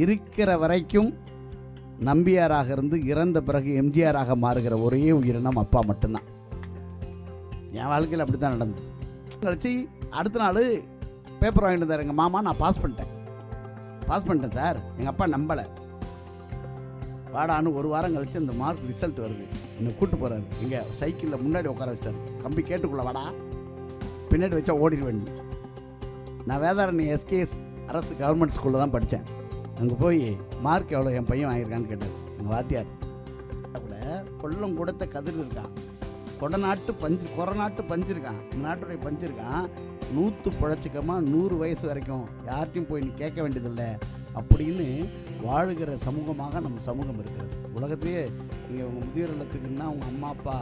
இருக்கிற வரைக்கும் நம்பியாராக இருந்து இறந்த பிறகு எம்ஜிஆராக மாறுகிற ஒரே உயிரினம் அப்பா மட்டும்தான். என் வாழ்க்கையில் அப்படி தான் நடந்துச்சு கழிச்சு அடுத்த நாள் பேப்பர் வாங்கிட்டு வந்தார் எங்கள் மாமா நான் பாஸ் பண்ணிட்டேன். பாஸ் பண்ணிட்டேன் சார். எங்கள் அப்பா நம்பலை. வாடான்னு ஒரு வாரம் கழிச்சு இந்த மார்க் ரிசல்ட் வருது. என்னை கூட்டு போகிறாரு இங்கே சைக்கிளில் முன்னாடி உட்கார வச்சார். கம்பி கேட்டுக்குள்ள வாடா. பின்னாடி வச்சா ஓடிடுவேன். நான் வேதாரணி எஸ்கேஎஸ் அரசு கவர்மெண்ட் ஸ்கூலில் தான் படித்தேன் அங்கே போய் மார்க் எவ்வளோ என் பையன் வாங்கியிருக்கான்னு கேட்டார் எங்கள் வாத்தியார். கூட கொல்லம் கூடத்த கதிர் இருக்கான் கொடநாட்டு பஞ்சு கொரநாட்டு பஞ்சு இருக்கான் இந்த நாட்டுடைய பஞ்சு இருக்கான் நூற்று பிழைச்சிக்கமா நூறு வயசு வரைக்கும் யார்ட்டையும் போய் நீ கேட்க வேண்டியதில்லை அப்படின்னு வாழுகிற சமூகமாக நம்ம சமூகம் இருக்கிறது. உலகத்திலேயே நீங்கள் உங்கள் முதியோர் இல்லத்துக்குன்னா உங்கள் அம்மா அப்பா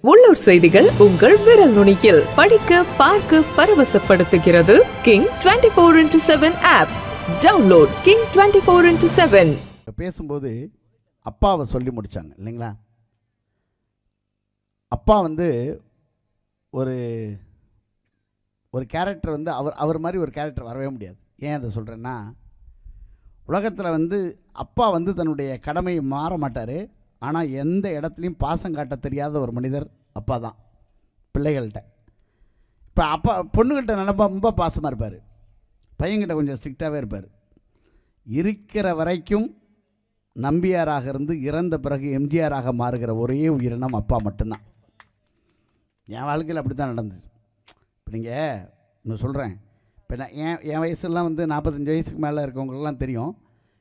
உள்ளூர் செய்திகள் உங்கள் விரல் நுனியில். படிக்க பார்க்க பரவசப்படுத்துகிறது King 24 four into seven app download King 24 four into seven பேசும்போது அப்பாவை சொல்லி முடித்தாங்க இல்லைங்களா? அப்பா வந்து ஒரு ஒரு கேரக்டர் வந்து அவர் அவர் மாதிரி ஒரு கேரக்டர் வரவே முடியாது. ஏன் அதை சொல்கிறேன்னா உலகத்தில் வந்து அப்பா வந்து தன்னுடைய கடமையை மாற மாட்டார். ஆனால் எந்த இடத்துலையும் பாசம் காட்ட தெரியாத ஒரு மனிதர் அப்பா தான் பிள்ளைகள்கிட்ட இப்போ அப்பா பொண்ணுகிட்ட நல்லா ரொம்ப பாசமாக இருப்பார். பையன்கிட்ட கொஞ்சம் ஸ்ட்ரிக்டாகவே இருப்பார். இருக்கிற வரைக்கும் நம்பியாராக இருந்து இறந்த பிறகு எம்ஜிஆராக மாறுகிற ஒரே உயிரினம் அப்பா மட்டும்தான். என் வாழ்க்கையில் அப்படி தான் நடந்துச்சு. இப்போ நீங்கள் நான் சொல்கிறேன் இப்போ நான் என் என் வயசுலாம் வந்து நாற்பத்தஞ்சு வயசுக்கு மேலே இருக்கவங்களுக்குலாம் தெரியும்.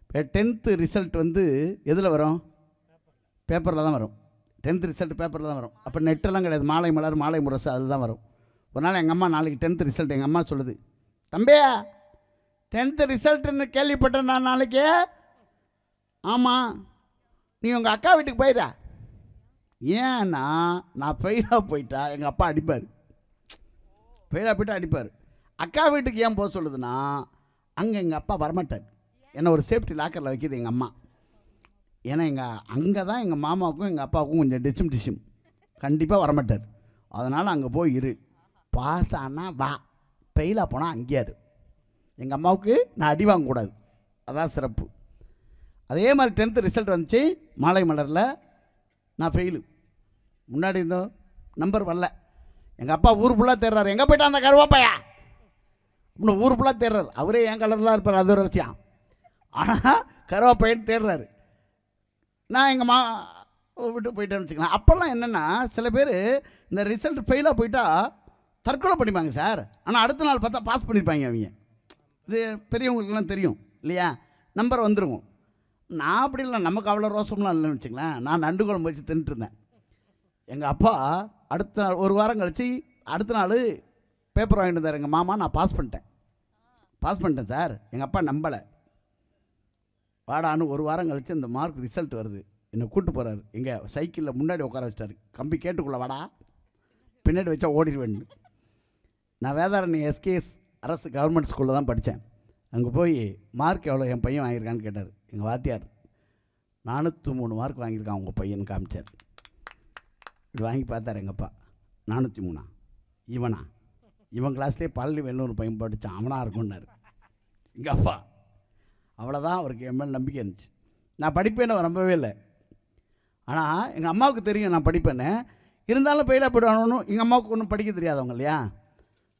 இப்போ டென்த்து ரிசல்ட் வந்து எதில் வரும்? பேப்பரில் தான் வரும். டென்த்து ரிசல்ட் பேப்பரில் தான் வரும். அப்போ நெட்டெல்லாம் கிடையாது. மாலை மலர் மாலை முரசு அதில் தான் வரும். ஒரு நாள் எங்கள் அம்மா நாளைக்கு டென்த்து ரிசல்ட் எங்கள் அம்மா சொல்லுது. தம்பியா டென்த்து ரிசல்ட்டுன்னு கேள்விப்பட்டேன் நான் நாளைக்கு? ஆமாம் நீ உங்கள் அக்கா வீட்டுக்கு போயிடா. ஏன்னா நான் ஃபெயிலாக போயிட்டா எங்கள் அப்பா அடிப்பார். ஃபெயிலாக போயிட்டா அடிப்பார். அக்கா வீட்டுக்கு ஏன் போக சொல்லுதுன்னா அங்கே எங்கள் அப்பா வரமாட்டார். என்னை ஒரு சேஃப்டி லாக்கரில் வைக்கிது எங்கள் அம்மா. ஏன்னா எங்கள் அங்கே தான் எங்கள் மாமாவுக்கும் எங்கள் அப்பாவுக்கும் கொஞ்சம் டிச்சும் டிச்சும் கண்டிப்பாக வரமாட்டார். அதனால் அங்கே போய் இரு. பாஸ் ஆனால் வா. ஃபெயிலாக போனால் அங்கேயாரு எங்கள் அம்மாவுக்கு நான் அடி வாங்கக்கூடாது அதான் சிறப்பு. அதே மாதிரி டென்த்து ரிசல்ட் வந்துச்சு. மாலை மலரில் நான் ஃபெயிலு முன்னாடி இருந்தோம் நம்பர் வரல. எங்கள் அப்பா ஊர் ஃபுல்லாக தேடுறாரு. எங்கே போயிட்டா அந்த கருவாப்பையா? இன்னும் ஊர் ஃபுல்லாக தேடுறாரு. அவரே என் கலரில் இருப்பார். அது ஒரு விஷயம். ஆனால் கருவாப்பையன்னு தேடுறாரு. நான் எங்கள் மா விட்டு போயிட்டேன்னு வச்சுக்கலாம் அப்போல்லாம் என்னென்னா சில பேர் இந்த ரிசல்ட் ஃபெயிலாக போயிட்டா தற்கொலை பண்ணிப்பாங்க சார். ஆனால் அடுத்த நாள் பார்த்தா பாஸ் பண்ணியிருப்பாங்க அவங்க. இது பெரியவங்களுக்குலாம் தெரியும் இல்லையா? நம்பர் வந்துருவோம். நான் அப்படி இல்லை நமக்கு அவ்வளோ ரோசம்லாம் இல்லைன்னு வச்சுங்களேன் நான் நண்டு குழம்பு வச்சு தின்ட்டுருந்தேன் எங்கள் அப்பா அடுத்த நாள் ஒரு வாரம் கழித்து அடுத்த நாள் பேப்பர் வாங்கிட்டு வந்தார். எங்கள் மாமா நான் பாஸ் பண்ணிட்டேன். பாஸ் பண்ணிட்டேன் சார். எங்கள் அப்பா நம்பலை. வாடான்னு ஒரு வாரம் கழித்து இந்த மார்க் ரிசல்ட் வருது. என்னை கூப்பிட்டு போகிறாரு எங்கே சைக்கிளில் முன்னாடி உட்கார வச்சிட்டாரு. கம்பி கேட்டுக்குள்ள வாடா. பின்னாடி வச்சா ஓடிடுவேன் நான் வேதாரணி எஸ்கேஎஸ் அரசு கவர்மெண்ட் ஸ்கூலில் தான் படித்தேன் அங்கே போய் மார்க் எவ்வளோ என் பையன் வாங்கியிருக்கான்னு கேட்டார். எங்கள் வாத்தியார் நானூற்றி மூணு மார்க் வாங்கியிருக்கான் உங்கள் பையன் காமிச்சார். இப்படி வாங்கி பார்த்தார் எங்கள் அப்பா. நானூற்றி மூணா. இவனா? இவன் கிளாஸ்லேயே பழனி வெள்ளூர் பையன் படித்தான் அவனாக இருக்கும்னாரு. எங்கள் அப்பா அவ்வளோதான் அவருக்கு என் மேல் நம்பிக்கை இருந்துச்சு. நான் படிப்பேன்னு நம்பவே இல்லை. ஆனால் எங்கள் அம்மாவுக்கு தெரியும் நான் படிப்பேன்னு. இருந்தாலும் பெயிலாக போயிடுவானு எங்கள் அம்மாவுக்கு ஒன்றும் படிக்க தெரியாதவங்க இல்லையா?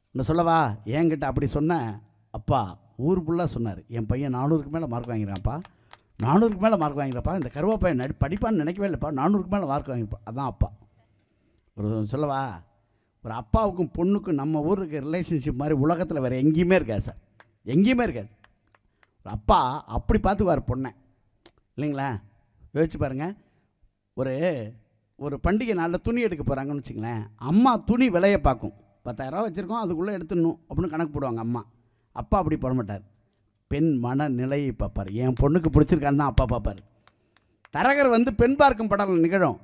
ஒன்று சொல்லவா? என்கிட்ட அப்படி சொன்னேன் அப்பா ஊர் ஃபுல்லாக சொன்னார். என் பையன் நானூறுக்கு மேலே மார்க் வாங்கிறான்ப்பா நானூறுக்கு மேலே மார்க் வாங்கிறப்பா இந்த கருவாப்பையன் நடி படிப்பான்னு நினைக்கவே இல்லைப்பா. நானூறுக்கு மேலே மார்க் வாங்கிப்பா. அதான் அப்பா. ஒரு சொல்லவா? ஒரு அப்பாவுக்கும் பொண்ணுக்கும் நம்ம ஊருக்கு ரிலேஷன்ஷிப் மாதிரி உலகத்தில் வேறு எங்கேயுமே இருக்காது சார். எங்கேயுமே இருக்காது. அப்பா அப்படி பார்த்துக்குவார் பொண்ணை. இல்லைங்களா? யோசிச்சு பாருங்கள் ஒரு ஒரு பண்டிகை நாளில் துணி எடுக்க போகிறாங்கன்னு வச்சுங்களேன் அம்மா துணி விலையை பார்க்கும். பத்தாயிரரூவா வச்சுருக்கோம் அதுக்குள்ளே எடுத்துடணும் அப்படின்னு கணக்கு போடுவாங்க அம்மா. அப்பா அப்படி போட மாட்டார். பெண் மனநிலையை பார்ப்பார். என் பொண்ணுக்கு பிடிச்சிருக்கான்னு தான் அப்பா பார்ப்பார். தரகர் வந்து பெண் பார்க்கும் படம் நிகழும்.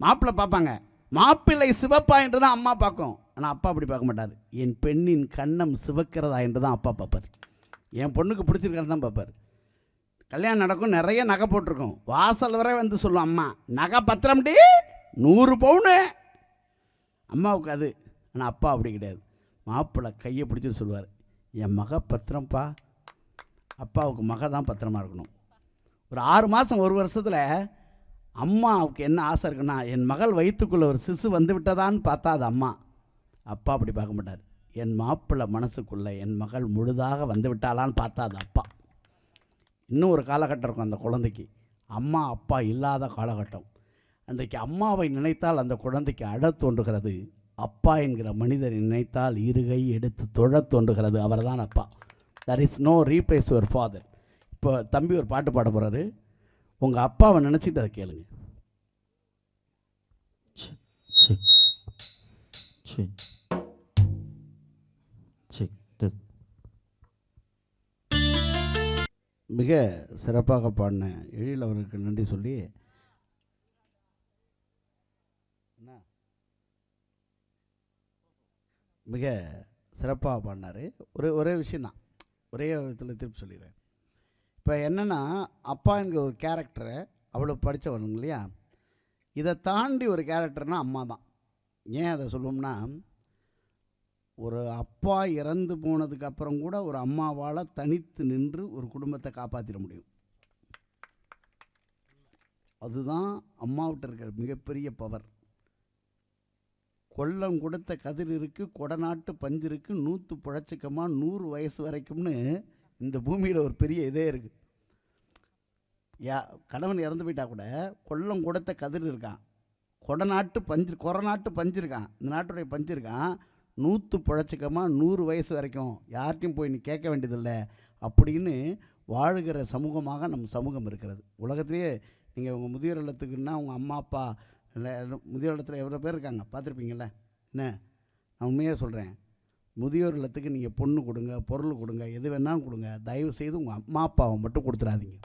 மாப்பிள்ளை பார்ப்பாங்க. மாப்பிள்ளை சிவப்பா என்று தான் அம்மா பார்க்கும். ஆனால் அப்பா அப்படி பார்க்க மாட்டார். என் பெண்ணின் கண்ணம் சிவக்கிறதா என்று தான் அப்பா பார்ப்பார். என் பொண்ணுக்கு பிடிச்சிருக்கான்னு தான் பார்ப்பார் கல்யாணம் நடக்கும் நிறைய நகை போட்டிருக்கோம். வாசல் வரை வந்து சொல்லும் அம்மா நகை பத்திரம்டி நூறு பவுனு. அம்மாவுக்கு அது ஆனால் அப்பா அப்படி கிடையாது. மாப்பிள்ளை கையை பிடிச்சி சொல்லுவார் என் மக பத்திரம்ப்பா அப்பாவுக்கு மக தான் பத்திரமா இருக்கணும். ஒரு ஆறு மாதம் ஒரு வருஷத்தில் அம்மாவுக்கு என்ன ஆசை இருக்குன்னா என் மகள் வயிற்றுக்குள்ளே ஒரு சிசு வந்து விட்டதான்னு பார்த்தா அது அம்மா. அப்பா அப்படி பார்க்க மாட்டார். என் மாப்பிள்ளை மனசுக்குள்ளே என் மகள் முழுதாக வந்து விட்டாளான்னு பார்த்தா அது அப்பா. இன்னும் ஒரு காலகட்டம் இருக்கும் அந்த குழந்தைக்கு. அம்மா அப்பா இல்லாத காலகட்டம். அன்றைக்கு அம்மாவை நினைத்தால் அந்த குழந்தைக்கு அட தோன்றுகிறது. அப்பா என்கிற மனிதர் நினைத்தால் இருகை எடுத்து தொழத் தோன்றுகிறது. அவர்தான் அப்பா. There is no replace your father இப்போ தம்பி ஒரு பாட்டு பாட போகிறாரு உங்கள் அப்பாவை நினச்சிட்டு அதை கேளுங்க. சரி சரி மிக சிறப்பாக பாடின எழில் அவருக்கு நன்றி சொல்லி என்ன? மிக சிறப்பாக பாடினார். ஒரே ஒரே விஷயந்தான் ஒரே விதத்தில் திருப்பி சொல்லிடுறேன். இப்போ என்னென்னா அப்பா என்கிற ஒரு கேரக்டரை அவ்வளோ படித்தவனுங்க இல்லையா? இதை தாண்டி ஒரு கேரக்டர்னால் அம்மா தான் ஏன் அதை சொல்லுவோம்னா ஒரு அப்பா இறந்து போனதுக்கு அப்புறம் கூட ஒரு அம்மாவால் தனித்து நின்று ஒரு குடும்பத்தை காப்பாற்றிட முடியும். அதுதான் அம்மாவிட்ட இருக்கிற மிகப்பெரிய பவர் கொல்லம் கொடுத்த கதிர் இருக்குது கொடநாட்டு பஞ்சு இருக்குது நூற்று புழைச்சிக்கமா நூறு வயசு வரைக்கும்னு இந்த பூமியில் ஒரு பெரிய இதே இருக்குது யா கணவன் இறந்து போயிட்டா கூட கொல்லம் கொடுத்த கதிர் இருக்கான். கொடநாட்டு பஞ்சு கொரநாட்டு பஞ்சு இருக்கான். இந்த நாட்டுடைய பஞ்சு இருக்கான். நூற்று புழைச்சிக்கமா நூறு வயசு வரைக்கும் யார்கிட்டையும் போய் நீ கேட்க வேண்டியதில்லை அப்படின்னு வாழுகிற சமூகமாக நம் சமூகம் இருக்கிறது. உலகத்திலேயே நீங்கள் உங்கள் முதியோர் இல்லத்துக்குன்னா உங்கள் அம்மா அப்பா இல்லை முதியோர் இல்லத்தில் எவ்வளோ பேர் இருக்காங்க? பார்த்துருப்பீங்கள்ல என்ன? நான் உண்மையாக சொல்கிறேன் முதியோர் இல்லத்துக்கு நீங்கள் பொண்ணு கொடுங்க பொருள் கொடுங்க எது வேணாலும் கொடுங்க. தயவு செய்து உங்கள் அம்மா அப்பாவை மட்டும் கொடுத்துடாதீங்க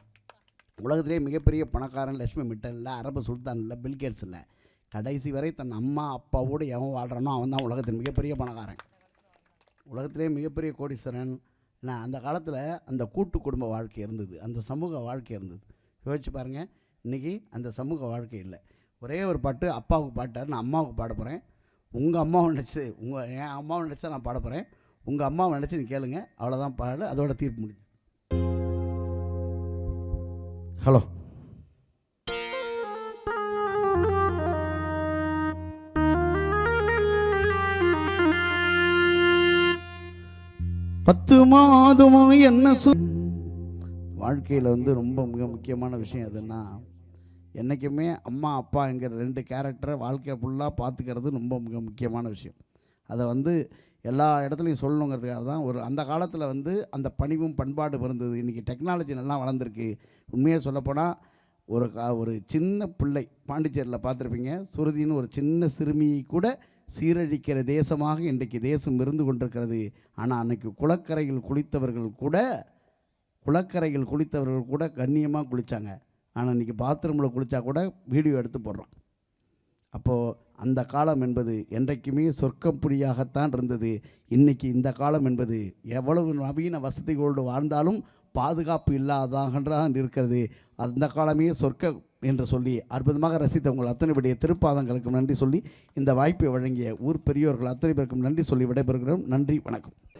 உலகத்திலே மிகப்பெரிய பணக்காரன் லட்சுமி மிட்டன் இல்லை அரபு சுல்தான் இல்லை பில்கேட்ஸ் இல்லை. கடைசி வரை தன் அம்மா அப்பாவோடு எவன் வாழ்கிறானோ அவன் தான் உலகத்தின் மிகப்பெரிய பணக்காரன். உலகத்திலே மிகப்பெரிய கோடீஸ்வரன். என்ன அந்த காலத்தில் அந்த கூட்டு குடும்ப வாழ்க்கை இருந்தது. அந்த சமூக வாழ்க்கை இருந்தது. யோசிச்சு பாருங்கள் இன்றைக்கி அந்த சமூக வாழ்க்கை இல்லை. ஒரே ஒரு பாட்டு அப்பாவுக்கு பாட்டார். நான் அம்மாவுக்கு பாட போகிறேன் உங்கள் அம்மாவை நினச்சி உங்கள் என் அம்மாவை நினச்சா நான் பாட போகிறேன் உங்கள் அம்மாவை நினச்சி நீ கேளுங்க. அவ்வளோதான் பாடு. அதோட தீர்ப்பு முடிஞ்சு ஹலோ. பத்து மாதமும் என்ன சொ வாழ்க்கையில் வந்து ரொம்ப மிக முக்கியமான விஷயம் எதுன்னா என்றைக்குமே அம்மா அப்பாங்கிற ரெண்டு கேரக்டரை வாழ்க்கையை ஃபுல்லாக பார்த்துக்கிறது ரொம்ப மிக முக்கியமான விஷயம். அதை வந்து எல்லா இடத்துலையும் சொல்லணுங்கிறதுக்காக தான் ஒரு அந்த காலத்தில் வந்து அந்த பணிவும் பண்பாடு பிறந்தது இன்றைக்கி டெக்னாலஜி நல்லா வளர்ந்துருக்கு. உண்மையாக சொல்லப்போனால் ஒரு கா ஒரு சின்ன பிள்ளை பாண்டிச்சேரியில் பார்த்துருப்பீங்க. சுருதின்னு ஒரு சின்ன சிறுமியை கூட சீரழிக்கிற தேசமாக இன்றைக்கு தேசம் இருந்து கொண்டிருக்கிறது. ஆனால் அன்னைக்கு குளக்கரையில் குளித்தவர்கள் கூட குளக்கரையில் குளித்தவர்கள் கூட கண்ணியமாக குளித்தாங்க ஆனால் இன்றைக்கி பாத்ரூமில் குளித்தா கூட வீடியோ எடுத்து போடுறோம். அப்போது அந்த காலம் என்பது என்றைக்குமே சொர்க்கம் புரியாகத்தான் இருந்தது. இன்னைக்கு இந்த காலம் என்பது எவ்வளவு நவீன வசதிகளோடு வாழ்ந்தாலும் பாதுகாப்பு இல்லாததான் இருக்கிறது. அந்த காலமே சொர்க்க என்று சொல்லி அற்புதமாக ரசித்த உங்கள் அத்தனை அத்தனைபடிய திருப்பாதங்களுக்கும் நன்றி சொல்லி இந்த வாய்ப்பை வழங்கிய ஊர் பெரியோர்கள் அத்தனை பேருக்கும் நன்றி சொல்லி விடைபெறுகிறோம். நன்றி வணக்கம்.